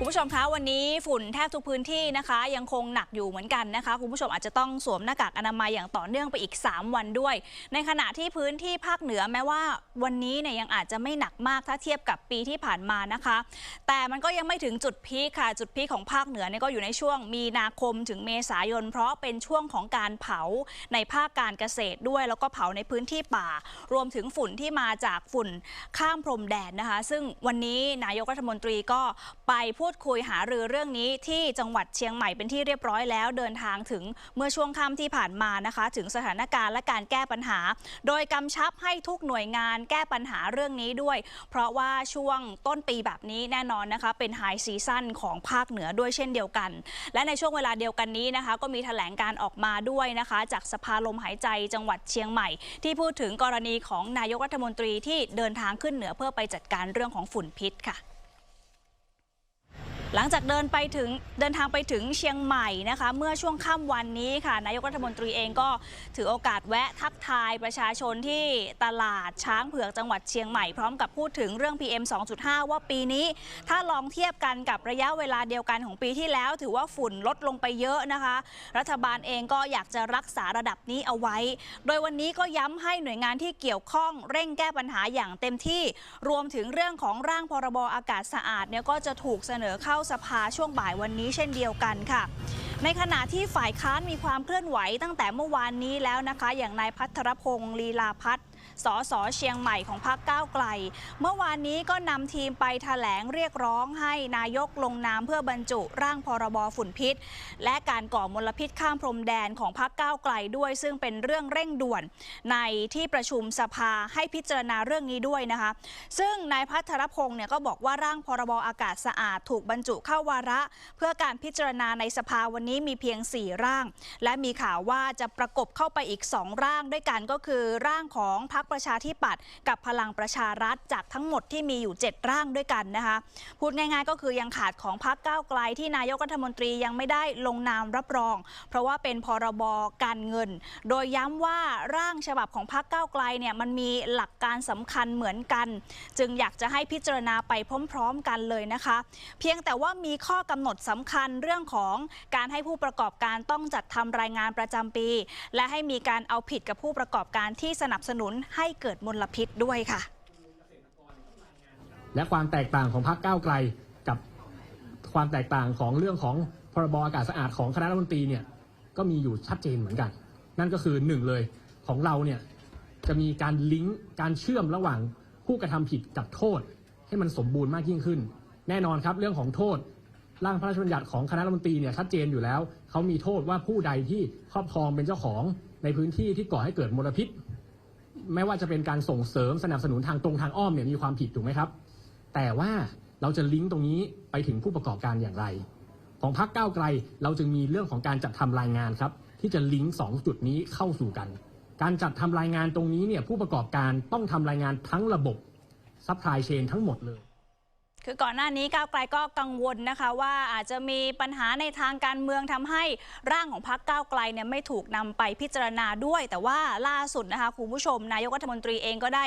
คุณผู้ชมคะวันนี้ฝุ่นแทบทุกพื้นที่นะคะ ยังคงหนักอยู่เหมือนกันนะคะ คุณผู้ชมอาจจะต้องสวมหน้ากากอนามัยอย่างต่อเนื่องไปอีก 3 วันด้วย ในขณะที่พื้นที่ภาคเหนือแม้ว่าวันนี้เนี่ยยังอาจจะไม่หนักมากถ้าเทียบกับปีที่ผ่านมานะคะ แต่มันก็ยังไม่ถึงจุดพีคค่ะ จุดพีคของภาคเหนือเนี่ยก็อยู่ในช่วงมีนาคมถึงเมษายน เพราะเป็นช่วงของการเผาในภาคการเกษตรด้วย แล้วก็เผาในพื้นที่ป่า รวมถึงฝุ่นที่มาจากฝุ่นข้ามพรมแดนนะคะ ซึ่งวันนี้นายกรัฐมนตรีก็ไปพูดูดคุยหารือเรื่องนี้ที่จังหวัดเชียงใหม่เป็นที่เรียบร้อยแล้ว เดินทางถึงเมื่อช่วงค่ำที่ผ่านมานะคะ ถึงสถานการณ์และการแก้ปัญหา โดยกำชับให้ทุกหน่วยงานแก้ปัญหาเรื่องนี้ด้วย เพราะว่าช่วงต้นปีแบบนี้แน่นอนนะคะ เป็นไฮซีซั่นของภาคเหนือด้วยเช่นเดียวกัน และในช่วงเวลาเดียวกันนี้นะคะ ก็มีแถลงการออกมาด้วยนะคะ จากสภาลมหายใจจังหวัดเชียงใหม่ ที่พูดถึงกรณีของนายกรัฐมนตรีที่เดินทางขึ้นเหนือเพื่อไปจัดการเรื่องของฝุ่นพิษค่ะ หลังจากเดินไปถึงเดินทางไปถึงเชียงใหม่นะคะ เมื่อช่วงค่ำวันนี้ค่ะนายกรัฐมนตรีเองก็ถือโอกาสแวะทักทายประชาชนที่ตลาดช้างเผือกจังหวัดเชียงใหม่พร้อมกับพูดถึงเรื่อง PM 2.5 ว่าปีนี้ ถ้าลองเทียบกันกับระยะเวลาเดียวกันของปีที่แล้ว ถือว่าฝุ่นลดลงไปเยอะนะคะ รัฐบาลเองก็อยากจะรักษาระดับนี้เอาไว้ โดยวันนี้ก็ย้ำให้หน่วยงานที่เกี่ยวข้องเร่งแก้ปัญหาอย่างเต็มที่ รวมถึงเรื่องของร่างพรบอากาศสะอาดเนี่ยก็จะถูกเสนอเข้าสภาช่วงบ่ายวันนี้เช่นเดียวกันค่ะ ในขณะที่ฝ่ายค้านมีความเคลื่อนไหวตั้งแต่เมื่อวานนี้แล้วนะคะ อย่างนายพัทรพงศ์ลีลาพัฒน์ สสเชียงใหม่ของพรรคก้าวไกล เมื่อวานนี้ก็นำทีมไปถแถลงเรียกร้องให้นายกลงนามเพื่อบรรจุร่างพรบฝุ่นพิษ และการก่อมลพิษข้ามพรมแดนของพรรคก้าวไกลด้วยซึ่งเป็นเรื่องเร่งด่วน ในที่ประชุมสภาให้พิจารณาเรื่องนี้ด้วยนะคะ ซึ่งนายพัทรพงศ์เนี่ยก็บอกว่าร่างพรบอากาศสะอาด ถูกบรรจุเข้าวาระ เพื่อการพิจารณาในสภาวันนี้มีเพียง 4 ร่าง และมีข่าวว่าจะประกบเข้าไปอีก 2 ร่างด้วยกันก็คือร่างของพรรคประชาธิปัตย์กับพลังประชารัฐจากทั้งหมดที่มีอยู่ 7 ร่างด้วยกันนะคะ พูดง่ายๆ ก็คือยังขาดของพรรคก้าวไกลที่นายกรัฐมนตรียังไม่ได้ลงนามรับรอง เพราะว่าเป็นพรบการเงิน โดยย้ำว่าร่างฉบับของพรรคก้าวไกลเนี่ยมันมีหลักการสำคัญเหมือนกัน จึงอยากจะให้พิจารณาไปพร้อม ๆ กันเลยนะคะ เพียงแต่ว่ามีข้อกำหนดสำคัญเรื่องของการให้ผู้ประกอบการต้องจัดทำรายงานประจำปี และให้มีการเอาผิดกับผู้ประกอบการที่สนับสนุนให้เกิดมลพิษด้วยค่ะ และความแตกต่างของพรรคก้าวไกลกับความแตกต่างของเรื่องของพรบอากาศสะอาดของคณะรัฐมนตรีเนี่ยก็มีอยู่ชัดเจนเหมือนกัน นั่นก็คือหนึ่งเลยของเราเนี่ยจะมีการลิงก์การเชื่อมระหว่างผู้กระทำผิดกับโทษ ให้มันสมบูรณ์มากยิ่งขึ้น แน่นอนครับเรื่องของโทษร่างพระราชบัญญัติของคณะรัฐมนตรีเนี่ยชัดเจนอยู่แล้ว เขามีโทษว่าผู้ใดที่ครอบครองเป็นเจ้าของในพื้นที่ที่ก่อให้เกิดมลพิษ ไม่ว่าจะเป็นการส่งเสริมสนับสนุนทางตรงทางอ้อมเนี่ยมีความผิดถูกไหมครับ แต่ว่าเราจะลิงก์ตรงนี้ไปถึงผู้ประกอบการอย่างไร ของพักเก้าวไกลเราจึงมีเรื่องของการจัดทำรายงานครับ ที่จะลิงก์สองจุดนี้เข้าสู่กัน การจัดทำรายงานตรงนี้เนี่ยผู้ประกอบการต้องทำรายงานทั้งระบบซัพพลายเชนทั้งหมดเลย คือก่อนหน้านี้ก้าวไกลก็กังวลนะคะว่าอาจจะมีปัญหาในทางการเมืองทำให้ร่างของพรรคก้าวไกลเนี่ยไม่ถูกนำไปพิจารณาด้วย แต่ว่าล่าสุดนะคะคุณผู้ชม นายกรัฐมนตรีเองก็ได้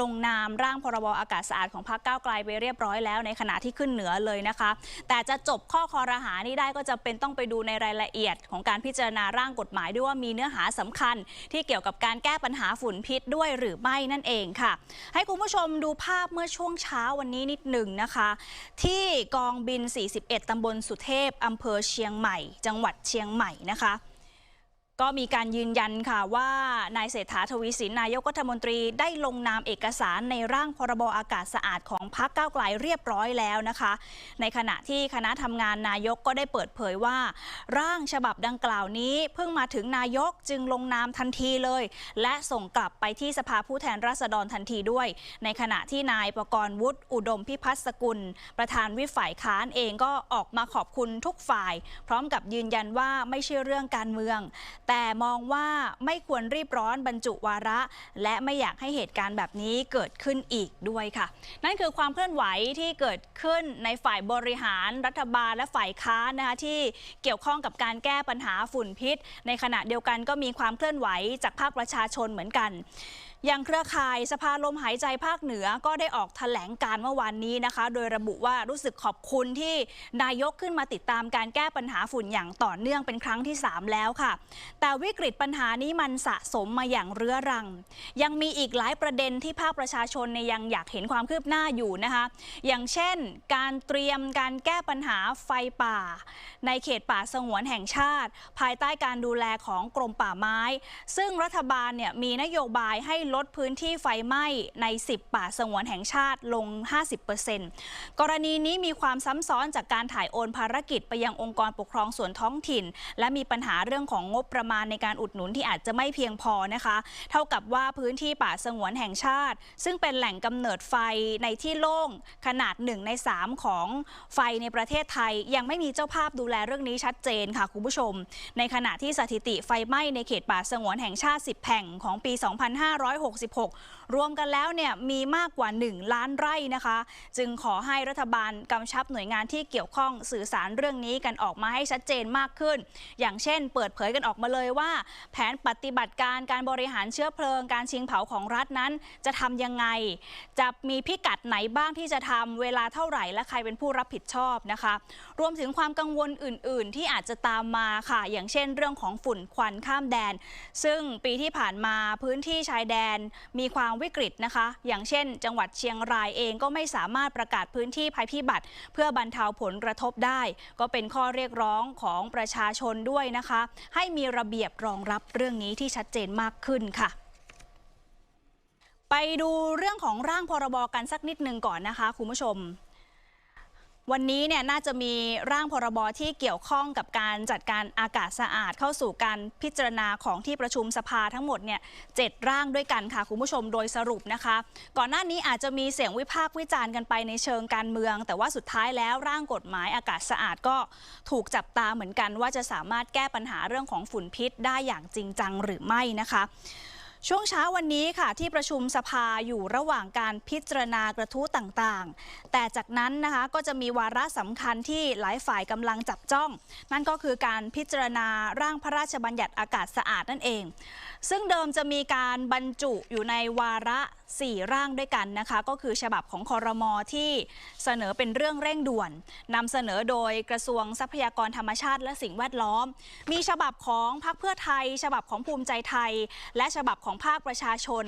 ลงนามร่างพรบอากาศสะอาดของพรรคก้าวไกลไปเรียบร้อยแล้ว ในขณะที่ขึ้นเหนือเลยนะคะ แต่จะจบข้อคอรหานี้ได้ก็จะเป็นต้องไปดูในรายละเอียดของการพิจารณาร่างกฎหมายด้วยว่ามีเนื้อหาสำคัญ ที่เกี่ยวกับการแก้ปัญหาฝุ่นพิษด้วยหรือไม่นั่นเองค่ะ ให้คุณผู้ชมดูภาพเมื่อช่วงเช้าวันนี้นิดหนึ่งนะคะที่กองบิน 41 ตำบลสุเทพอำเภอเชียงใหม่ จังหวัดเชียงใหม่นะคะ ก็มีการยืนยันค่ะว่านายเศรษฐาทวีสินนายกรัฐมนตรีได้ลงนามเอกสารในร่างพรบอากาศสะอาดของพรรคก้าวไกลเรียบร้อยแล้วนะคะ ในขณะที่คณะทำงานนายกก็ได้เปิดเผยว่า ร่างฉบับดังกล่าวนี้ เพิ่งมาถึงนายกจึงลงนามทันทีเลย และส่งกลับไปที่สภาผู้แทนราษฎรทันทีด้วย ในขณะที่นายประกรณ์วุฒิอุดมพิพัฒน์สกุล ประธานวิฝ่ายค้านเองก็ออกมาขอบคุณทุกฝ่าย พร้อมกับยืนยันว่าไม่ใช่เรื่องการเมืองแต่มองว่าไม่ควรรีบร้อนบรรจุวาระ และไม่อยากให้เหตุการณ์แบบนี้เกิดขึ้นอีกด้วยค่ะ นั่นคือความเคลื่อนไหวที่เกิดขึ้นในฝ่ายบริหารรัฐบาลและฝ่ายค้านนะคะที่เกี่ยวข้องกับการแก้ปัญหาฝุ่นพิษ ในขณะเดียวกันก็มีความเคลื่อนไหวจากภาคประชาชนเหมือนกัน อย่างเครือข่ายสภาลมหายใจภาคเหนือก็ได้ออกแถลงการเมื่อวานนี้นะคะ โดยระบุว่ารู้สึกขอบคุณที่นายกขึ้นมาติดตามการแก้ปัญหาฝุ่นอย่างต่อเนื่องเป็นครั้งที่ 3 แล้วค่ะ แต่วิกฤตปัญหานี้มันสะสมมาอย่างเรื้อรัง ยังมีอีกหลายประเด็นที่ภาคประชาชนเนี่ยยังอยากเห็นความคืบหน้าอยู่นะคะ อย่างเช่น การเตรียมการแก้ปัญหาไฟป่า ในเขตป่าสงวนแห่งชาติ ภายใต้การดูแลของกรมป่าไม้ ซึ่งรัฐบาลเนี่ยมีนโยบายให้ลดพื้นที่ไฟไหม้ใน 10 ป่าสงวนแห่งชาติลง 50%กรณีนี้มีความซ้ำซ้อนจากการถ่ายโอนภารกิจไปยังองค์กรปกครองส่วนท้องถิ่น และมีปัญหาเรื่องของงบประมาณในการอุดหนุนที่อาจจะไม่เพียงพอนะคะ เท่ากับว่าพื้นที่ป่าสงวนแห่งชาติ ซึ่งเป็นแหล่งกำเนิดไฟในที่โล่งขนาด 1 ใน 3 ของไฟในประเทศไทย ยังไม่มีเจ้าภาพดูแลเรื่องนี้ชัดเจนค่ะคุณผู้ชม ในขณะที่สถิติไฟไหม้ในเขตป่าสงวนแห่งชาติ 10 แห่งของปี2566 รวมกันแล้วเนี่ยมีมากกว่า 1 ล้านไร่นะคะ จึงขอให้รัฐบาลกำชับหน่วยงานที่เกี่ยวข้องสื่อสารเรื่องนี้กันออกมาให้ชัดเจนมากขึ้น อย่างเช่น เปิดเผยกันออกมาเลยว่า แผนปฏิบัติการการบริหารเชื้อเพลิงการชิงเผาของรัฐนั้น จะทำยังไง จะมีพิกัดไหนบ้างที่จะทำเวลาเท่าไหร่และใครเป็นผู้รับผิดชอบนะคะ รวมถึงความกังวลอื่น ๆ ที่อาจจะตามมาค่ะ อย่างเช่น เรื่องของฝุ่นควันข้ามแดน ซึ่งปีที่ผ่านมาพื้นที่ชายแดนมีความวิกฤตนะคะ อย่างเช่น จังหวัดเชียงรายเองก็ไม่สามารถประกาศพื้นที่ภัยพิบัติ เพื่อบรรเทาผลกระทบได้ ก็เป็นข้อเรียกร้องของประชาชนด้วยนะคะ ให้มีระเบียบรองรับเรื่องนี้ที่ชัดเจนมากขึ้นค่ะไปดูเรื่องของร่างพรบกันสักนิดหนึ่งก่อนนะคะคุณผู้ชม วันนี้เนี่ยน่าจะมีร่างพรบที่เกี่ยวข้องกับการจัดการอากาศสะอาดเข้าสู่การพิจารณาของที่ประชุมสภาทั้งหมดเนี่ยเจ็ดร่างด้วยกันค่ะคุณผู้ชมโดยสรุปนะคะ ก่อนหน้านี้อาจจะมีเสียงวิพากษ์วิจารณ์กันไปในเชิงการเมือง แต่ว่าสุดท้ายแล้วร่างกฎหมายอากาศสะอาดก็ถูกจับตาเหมือนกัน ว่าจะสามารถแก้ปัญหาเรื่องของฝุ่นพิษได้อย่างจริงจังหรือไม่นะคะ ช่วงเช้าวันนี้ค่ะที่ประชุมสภาอยู่ระหว่างการพิจารณากระทู้ต่างๆ แต่จากนั้นนะคะก็จะมีวาระสำคัญที่หลายฝ่ายกำลังจับจ้อง นั่นก็คือการพิจารณาร่างพระราชบัญญัติอากาศสะอาดนั่นเอง ซึ่งเดิมจะมีการบรรจุอยู่ในวาระ 4 ร่างด้วยกันนะคะก็คือฉบับของคอรมอที่เสนอเป็นเรื่องเร่งด่วนนำเสนอโดยกระทรวงทรัพยากรธรรมชาติ และสิ่งแวดล้อม มีฉบับของพรรคเพื่อไทย ฉบับของภูมิใจไทย และฉบับของภาคประชาชน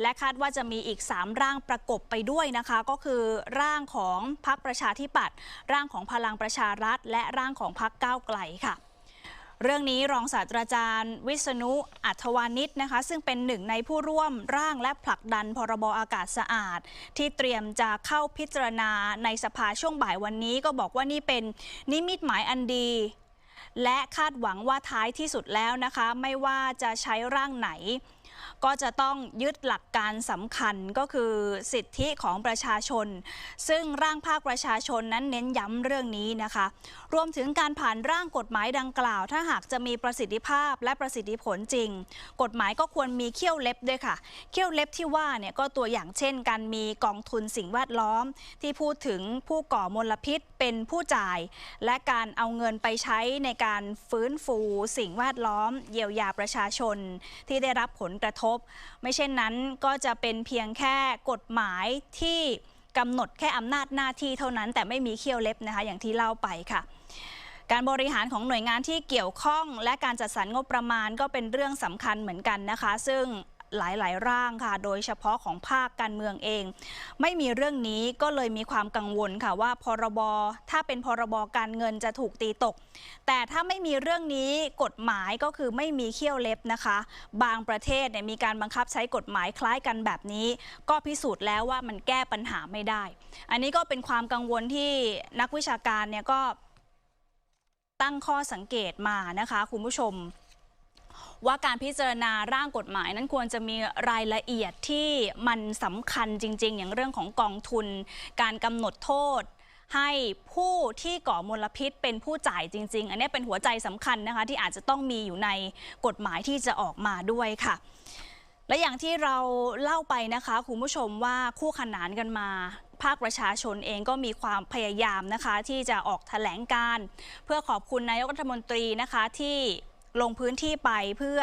และคาดว่าจะมีอีก 3 ร่างประกบไปด้วยนะคะ ก็คือร่างของพรรคประชาธิปัตย์ร่างของพลังประชารัฐ และร่างของพรรคก้าวไกลค่ะเรื่องนี้รองศาสตราจารย์ วิษณุอัธวานิชนะคะ ซึ่งเป็นหนึ่งในผู้ร่วมร่างและผลักดันพรบอากาศสะอาด ที่เตรียมจะเข้าพิจารณาในสภาช่วงบ่ายวันนี้ ก็บอกว่านี่เป็นนิมิตหมายอันดี และคาดหวังว่าท้ายที่สุดแล้วนะคะ ไม่ว่าจะใช้ร่างไหน ก็จะต้องยึดหลักการสำคัญก็คือสิทธิของประชาชน ซึ่งร่างภาคประชาชนนั้นเน้นย้ำเรื่องนี้นะคะ รวมถึงการผ่านร่างกฎหมายดังกล่าว ถ้าหากจะมีประสิทธิภาพและประสิทธิผลจริง กฎหมายก็ควรมีเขี้ยวเล็บด้วยค่ะ เขี้ยวเล็บที่ว่าเนี่ยก็ตัวอย่างเช่น การมีกองทุนสิ่งแวดล้อม ที่พูดถึงผู้ก่อมลพิษเป็นผู้จ่าย และการเอาเงินไปใช้ในการฟื้นฟูสิ่งแวดล้อม เยียวยาประชาชนที่ได้รับผลกระระทบ ไม่เช่นนั้นก็จะเป็นเพียงแค่กฎหมายที่กำหนดแค่อำนาจหน้าที่เท่านั้นแต่ไม่มีเขี้ยวเล็บนะคะอย่างที่เล่าไปค่ะ การบริหารของหน่วยงานที่เกี่ยวข้อง และการจัดสรรงบประมาณก็เป็นเรื่องสำคัญเหมือนกันนะคะ ซึ่ง หลาย ๆ ร่างค่ะ โดยเฉพาะของภาคการเมืองเอง ไม่มีเรื่องนี้ก็เลยมีความกังวลค่ะว่าพรบถ้าเป็นพรบการเงินจะถูกตีตก แต่ถ้าไม่มีเรื่องนี้กฎหมายก็คือไม่มีเขี้ยวเล็บนะคะ บางประเทศเนี่ยมีการบังคับใช้กฎหมายคล้ายกันแบบนี้ ก็พิสูจน์แล้วว่ามันแก้ปัญหาไม่ได้ อันนี้ก็เป็นความกังวลที่นักวิชาการเนี่ยก็ตั้งข้อสังเกตมานะคะ คุณผู้ชม ว่าการพิจารณาร่างกฎหมายนั้นควรจะมีรายละเอียดที่มันสำคัญจริง ๆ อย่างเรื่องของกองทุน การกำหนดโทษให้ผู้ที่ก่อมลพิษเป็นผู้จ่ายจริง ๆ อันนี้เป็นหัวใจสำคัญนะคะ ที่อาจจะต้องมีอยู่ในกฎหมายที่จะออกมาด้วยค่ะ และอย่างที่เราเล่าไปนะคะคุณผู้ชมว่าคู่ขนานกันมา ภาคประชาชนเองก็มีความพยายามนะคะ ที่จะออกแถลงการ เพื่อขอบคุณนายกรัฐมนตรีนะคะที่ ลงพื้นที่ไปเพื่อ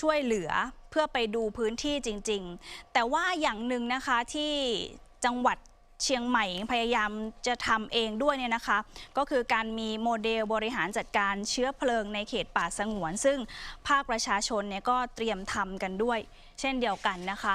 ช่วยเหลือเพื่อไปดูพื้นที่จริง ๆ แต่ว่าอย่างหนึ่งนะคะที่จังหวัดเชียงใหม่พยายามจะทำเองด้วยเนี่ยนะคะ ก็คือการมีโมเดลบริหารจัดการเชื้อเพลิงในเขตป่าสงวน ซึ่งภาคประชาชนเนี่ยก็เตรียมทำกันด้วย เช่นเดียวกันนะคะ